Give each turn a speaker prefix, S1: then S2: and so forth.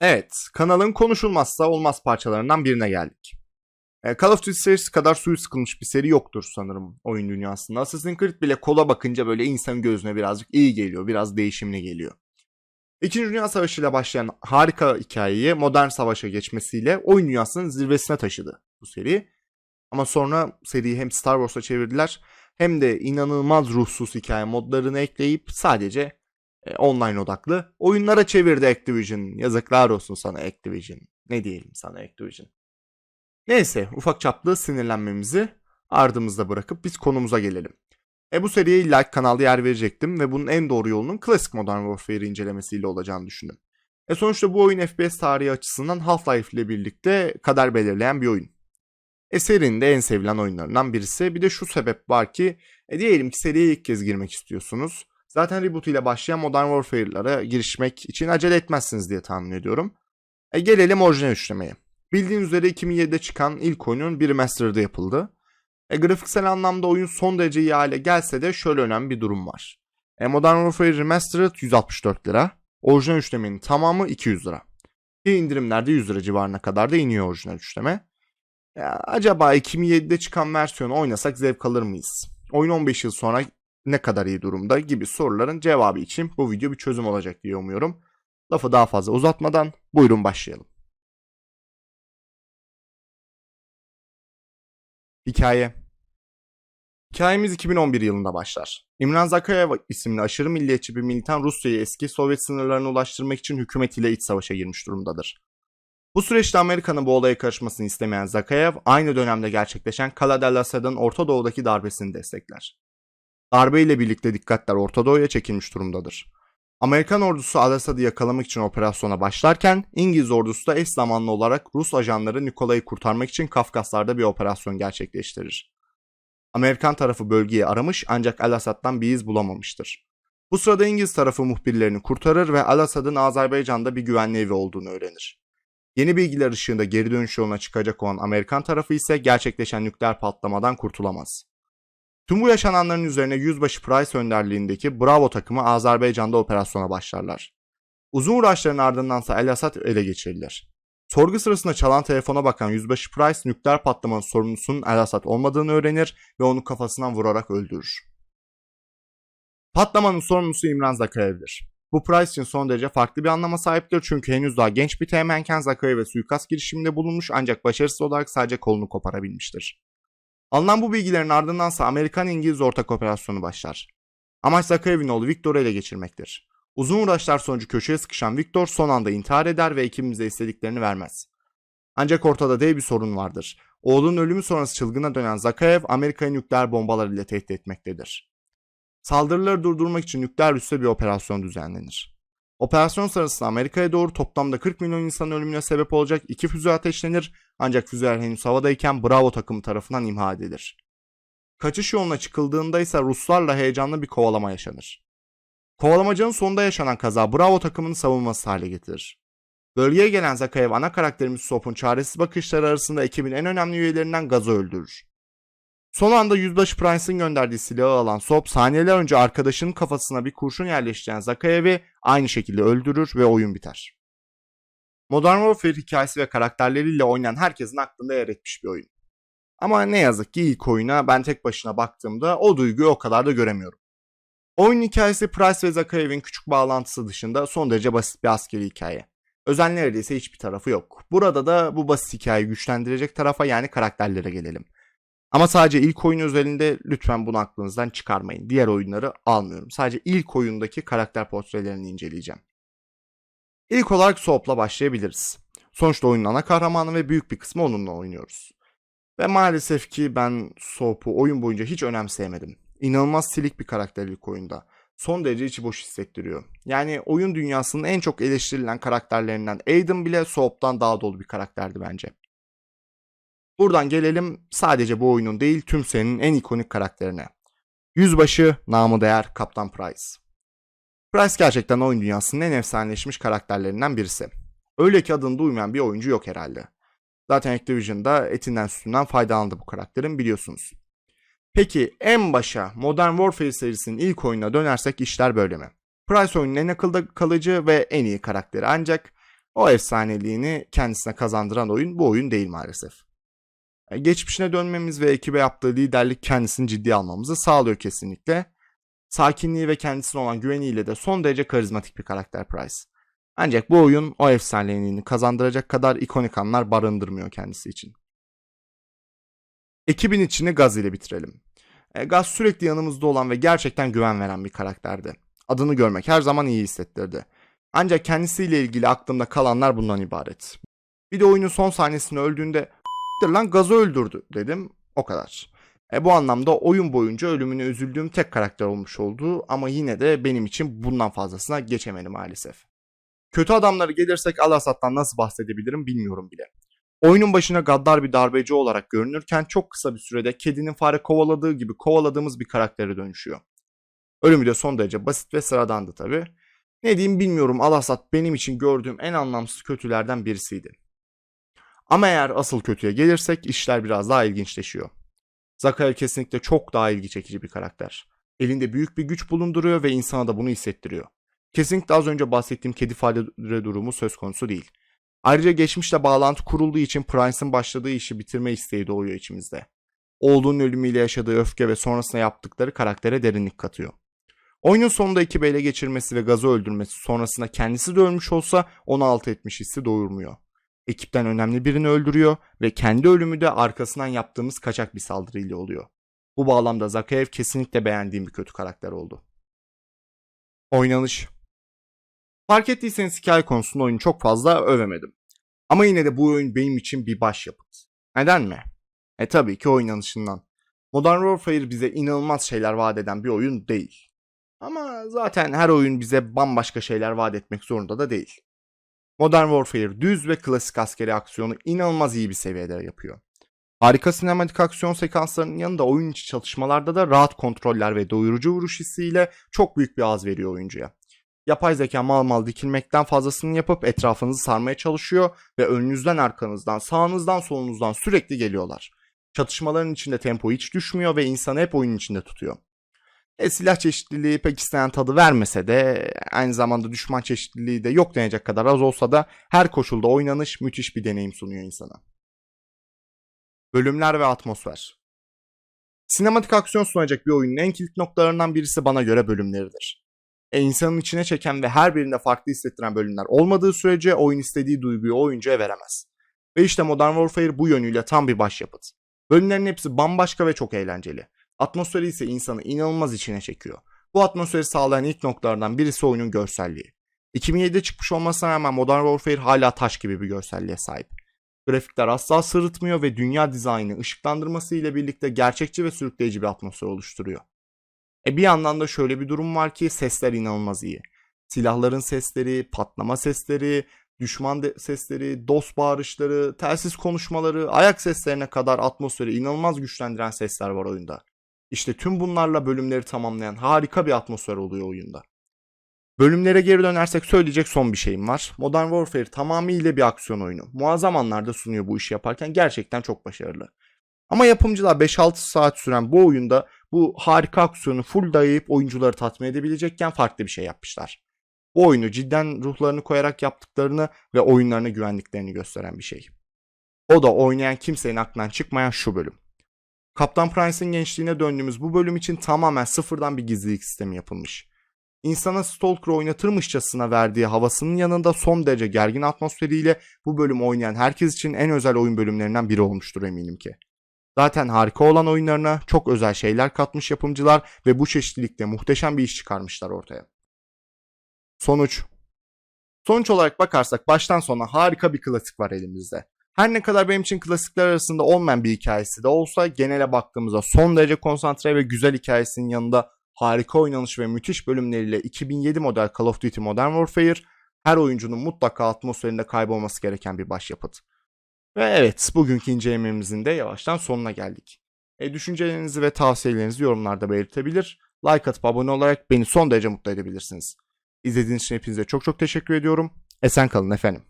S1: Evet, kanalın konuşulmazsa olmaz parçalarından birine geldik. E, Call of Duty serisi kadar suyu sıkılmış bir seri yoktur sanırım oyun dünyasında. Assassin's Creed bile kola bakınca böyle insanın gözüne birazcık iyi geliyor, biraz değişimli geliyor. İkinci Dünya Savaşı ile başlayan harika hikayeyi modern savaşa geçmesiyle oyun dünyasının zirvesine taşıdı bu seri. Ama sonra seriyi hem Star Wars'a çevirdiler hem de inanılmaz ruhsuz hikaye modlarını ekleyip sadece e, online odaklı oyunlara çevirdi Activision. Yazıklar olsun sana Activision. Ne diyelim sana Activision. Neyse ufak çaplı sinirlenmemizi ardımızda bırakıp biz konumuza gelelim. E bu seriye illa kanalda yer verecektim ve bunun en doğru yolunun klasik Modern Warfare incelemesiyle olacağını düşündüm. E sonuçta bu oyun FPS tarihi açısından Half-Life ile birlikte kader belirleyen bir oyun. E serinin de en sevilen oyunlarından birisi. Bir de şu sebep var ki e diyelim ki seriye ilk kez girmek istiyorsunuz. Zaten reboot ile başlayan Modern Warfare'lara girişmek için acele etmezsiniz diye tahmin ediyorum. E gelelim orijinal üçlemeye. Bildiğiniz üzere 2007'de çıkan ilk oyunun bir remastered'ı yapıldı. E, grafiksel anlamda oyun son derece iyi hale gelse de şöyle önemli bir durum var. E, Modern Warfare Remastered 164 lira. Orijinal üçlemenin tamamı 200 lira. Bir indirimlerde 100 lira civarına kadar da iniyor orijinal üçleme. Ya, acaba 2007'de çıkan versiyonu oynasak zevk alır mıyız? Oyun 15 yıl sonra ne kadar iyi durumda gibi soruların cevabı için bu video bir çözüm olacak diye umuyorum. Lafı daha fazla uzatmadan buyurun başlayalım. Hikaye Hikayemiz 2011 yılında başlar. İmran Zakayev isimli aşırı milliyetçi bir militan Rusya'yı eski Sovyet sınırlarına ulaştırmak için hükümetiyle iç savaşa girmiş durumdadır. Bu süreçte Amerika'nın bu olaya karışmasını istemeyen Zakayev aynı dönemde gerçekleşen Kala Asad'ın Orta Doğu'daki darbesini destekler. Darbe ile birlikte dikkatler Orta Doğu'ya çekilmiş durumdadır. Amerikan ordusu Al-Asad'ı yakalamak için operasyona başlarken İngiliz ordusu da eş zamanlı olarak Rus ajanları Nikolay'ı kurtarmak için Kafkaslar'da bir operasyon gerçekleştirir. Amerikan tarafı bölgeyi aramış ancak Al-Asad'dan bir iz bulamamıştır. Bu sırada İngiliz tarafı muhbirlerini kurtarır ve Al-Asad'ın Azerbaycan'da bir güvenli evi olduğunu öğrenir. Yeni bilgiler ışığında geri dönüş yoluna çıkacak olan Amerikan tarafı ise gerçekleşen nükleer patlamadan kurtulamaz. Tüm bu yaşananların üzerine Yüzbaşı Price önderliğindeki Bravo takımı Azerbaycan'da operasyona başlarlar. Uzun uğraşların ardındansa El Asad ele geçirilir. Sorgu sırasında çalan telefona bakan Yüzbaşı Price nükleer patlamanın sorumlusunun El Asad olmadığını öğrenir ve onu kafasından vurarak öldürür. Patlamanın sorumlusu İmran Zakayev'dir. Bu Price için son derece farklı bir anlama sahiptir çünkü henüz daha genç bir teğmenken Zakayev'e suikast girişiminde bulunmuş ancak başarısız olarak sadece kolunu koparabilmiştir. Alınan bu bilgilerin ardındansa Amerikan-İngiliz ortak operasyonu başlar. Amaç Zakayev'in oğlu Viktor'u ele geçirmektir. Uzun uğraşlar sonucu köşeye sıkışan Viktor son anda intihar eder ve ekibimize istediklerini vermez. Ancak ortada dev bir sorun vardır. Oğlunun ölümü sonrası çılgına dönen Zakayev Amerika'yı nükleer bombalar ile tehdit etmektedir. Saldırıları durdurmak için nükleer üste bir operasyon düzenlenir. Operasyon sırasında Amerika'ya doğru toplamda 40 milyon insanın ölümüne sebep olacak iki füze ateşlenir ancak füzeler henüz havadayken Bravo takımı tarafından imha edilir. Kaçış yoluna çıkıldığında ise Ruslarla heyecanlı bir kovalama yaşanır. Kovalamacanın sonunda yaşanan kaza Bravo takımının savunması hale getirir. Bölgeye gelen Zakayev ana karakterimiz Sop'un çaresiz bakışları arasında ekibin en önemli üyelerinden Gaz'ı öldürür. Son anda Yüzbaşı Prince'ın gönderdiği silahı alan Sop saniyeler önce arkadaşının kafasına bir kurşun yerleştiren Zakayev'i aynı şekilde öldürür ve oyun biter. Modern Warfare hikayesi ve karakterleriyle oynayan herkesin aklında yer etmiş bir oyun. Ama ne yazık ki ilk oyuna ben tek başına baktığımda o duyguyu o kadar da göremiyorum. Oyun hikayesi Price ve Zakayev'in küçük bağlantısı dışında son derece basit bir askeri hikaye. Özel neredeyse hiçbir tarafı yok. Burada da bu basit hikayeyi güçlendirecek tarafa yani karakterlere gelelim. Ama sadece ilk oyun özelinde lütfen bunu aklınızdan çıkarmayın. Diğer oyunları almıyorum. Sadece ilk oyundaki karakter portrelerini inceleyeceğim. İlk olarak Soap'la başlayabiliriz. Sonuçta oyunun ana kahramanı ve büyük bir kısmı onunla oynuyoruz. Ve maalesef ki ben Soap'u oyun boyunca hiç önemseyemedim. İnanılmaz silik bir karakter ilk oyunda. Son derece içi boş hissettiriyor. Yani oyun dünyasının en çok eleştirilen karakterlerinden Aiden bile Soap'tan daha dolu bir karakterdi bence. Buradan gelelim sadece bu oyunun değil tüm serinin en ikonik karakterine. Yüzbaşı, namı değer Kaptan Price. Price gerçekten oyun dünyasının en efsaneleşmiş karakterlerinden birisi. Öyle ki adını duymayan bir oyuncu yok herhalde. Zaten Activision'da etinden sütünden faydalandı bu karakterin biliyorsunuz. Peki en başa Modern Warfare serisinin ilk oyununa dönersek işler böyle mi? Price oyunun en akılda kalıcı ve en iyi karakteri ancak o efsaneliğini kendisine kazandıran oyun bu oyun değil maalesef. E, Geçmişine dönmemiz ve ekibe yaptığı liderlik kendisini ciddiye almamızı sağlıyor kesinlikle. Sakinliği ve kendisine olan güveniyle de son derece karizmatik bir karakter Price. Ancak bu oyun o efsaneliğini kazandıracak kadar ikonik anlar barındırmıyor kendisi için. Ekibin içini Gaz ile bitirelim. E, Gaz sürekli yanımızda olan ve gerçekten güven veren bir karakterdi. Adını görmek her zaman iyi hissettirdi. Ancak kendisiyle ilgili aklımda kalanlar bundan ibaret. Bir de oyunun son sahnesinde öldüğünde "S**tir lan Gaz'ı öldürdü dedim. O kadar. E, bu anlamda oyun boyunca ölümüne üzüldüğüm tek karakter olmuş oldu ama yine de benim için bundan fazlasına geçemedi maalesef. Kötü adamları gelirsek Al-Asad'dan nasıl bahsedebilirim bilmiyorum bile. Oyunun başına gaddar bir darbeci olarak görünürken çok kısa bir sürede kedinin fare kovaladığı gibi kovaladığımız bir karaktere dönüşüyor. Ölümü de son derece basit ve sıradandı tabi. Ne diyeyim bilmiyorum Al-Asad benim için gördüğüm en anlamsız kötülerden birisiydi. Ama eğer asıl kötüye gelirsek işler biraz daha ilginçleşiyor. Zakaev kesinlikle çok daha ilgi çekici bir karakter. Elinde büyük bir güç bulunduruyor ve insana da bunu hissettiriyor. Kesinlikle az önce bahsettiğim kedi fare durumu söz konusu değil. Ayrıca geçmişle bağlantı kurulduğu için Prince'ın başladığı işi bitirme isteği doğuyor içimizde. Oğlunun ölümüyle yaşadığı öfke ve sonrasında yaptıkları karaktere derinlik katıyor. Oyunun sonunda ekibi ele geçirmesi ve gazı öldürmesi sonrasında kendisi de ölmüş olsa onu alt etmiş hissi doyurmuyor. Ekipten önemli birini öldürüyor ve kendi ölümü de arkasından yaptığımız kaçak bir saldırıyla oluyor. Bu bağlamda Zakaev kesinlikle beğendiğim bir kötü karakter oldu. Oynanış Fark ettiyseniz hikaye konusunda oyunu çok fazla övemedim. Ama yine de bu oyun benim için bir başyapıt. Neden mi? E tabii ki oynanışından. Modern Warfare bize inanılmaz şeyler vaat eden bir oyun değil. Ama zaten her oyun bize bambaşka şeyler vaat etmek zorunda da değil. Modern Warfare düz ve klasik askeri aksiyonu inanılmaz iyi bir seviyede yapıyor. Harika sinematik aksiyon sekanslarının yanında oyun içi çatışmalarda da rahat kontroller ve doyurucu vuruş hissiyle çok büyük bir az veriyor oyuncuya. Yapay zeka mal mal dikilmekten fazlasını yapıp etrafınızı sarmaya çalışıyor ve önünüzden arkanızdan sağınızdan solunuzdan sürekli geliyorlar. Çatışmaların içinde tempo hiç düşmüyor ve insanı hep oyunun içinde tutuyor. E, silah çeşitliliği pek istenen tadı vermese de aynı zamanda düşman çeşitliliği de yok denecek kadar az olsa da her koşulda oynanış müthiş bir deneyim sunuyor insana. Bölümler ve atmosfer Sinematik aksiyon sunacak bir oyunun en kilit noktalarından birisi bana göre bölümleridir. E, insanın içine çeken ve her birinde farklı hissettiren bölümler olmadığı sürece oyun istediği duyguyu oyuncuya veremez. Ve işte Modern Warfare bu yönüyle tam bir başyapıt. Bölümlerin hepsi bambaşka ve çok eğlenceli. Atmosferi ise insanı inanılmaz içine çekiyor. Bu atmosferi sağlayan ilk noktalardan birisi oyunun görselliği. 2007'de çıkmış olmasına rağmen Modern Warfare hala taş gibi bir görselliğe sahip. Grafikler asla sırıtmıyor ve dünya dizaynı ışıklandırması ile birlikte gerçekçi ve sürükleyici bir atmosfer oluşturuyor. E bir yandan da şöyle bir durum var ki sesler inanılmaz iyi. Silahların sesleri, patlama sesleri, düşman sesleri, dost bağırışları, telsiz konuşmaları, ayak seslerine kadar atmosferi inanılmaz güçlendiren sesler var oyunda. İşte tüm bunlarla bölümleri tamamlayan harika bir atmosfer oluyor oyunda. Bölümlere geri dönersek söyleyecek son bir şeyim var. Modern Warfare tamamıyla bir aksiyon oyunu. Muazzam anlarda sunuyor bu işi yaparken gerçekten çok başarılı. Ama yapımcılar 5-6 saat süren bu oyunda bu harika aksiyonu full dayayıp oyuncuları tatmin edebilecekken farklı bir şey yapmışlar. Bu oyunu cidden ruhlarını koyarak yaptıklarını ve oyunlarına güvendiklerini gösteren bir şey. O da oynayan kimsenin aklından çıkmayan şu bölüm. Kaptan Price'ın gençliğine döndüğümüz bu bölüm için tamamen sıfırdan bir gizlilik sistemi yapılmış. İnsana Stalker oynatırmışçasına verdiği havasının yanında son derece gergin atmosferiyle bu bölüm oynayan herkes için en özel oyun bölümlerinden biri olmuştur eminim ki. Zaten harika olan oyunlarına çok özel şeyler katmış yapımcılar ve bu çeşitlilikte muhteşem bir iş çıkarmışlar ortaya. Sonuç Sonuç olarak bakarsak baştan sona harika bir klasik var elimizde. Her ne kadar benim için klasikler arasında olmayan bir hikayesi de olsa genele baktığımızda son derece konsantre ve güzel hikayesinin yanında harika oynanış ve müthiş bölümleriyle 2007 model Call of Duty Modern Warfare her oyuncunun mutlaka atmosferinde kaybolması gereken bir başyapıt. Ve evet bugünkü incelememizin de yavaştan sonuna geldik. E, düşüncelerinizi ve tavsiyelerinizi yorumlarda belirtebilir. Like atıp abone olarak beni son derece mutlu edebilirsiniz. İzlediğiniz için hepinize çok çok teşekkür ediyorum. Esen kalın efendim.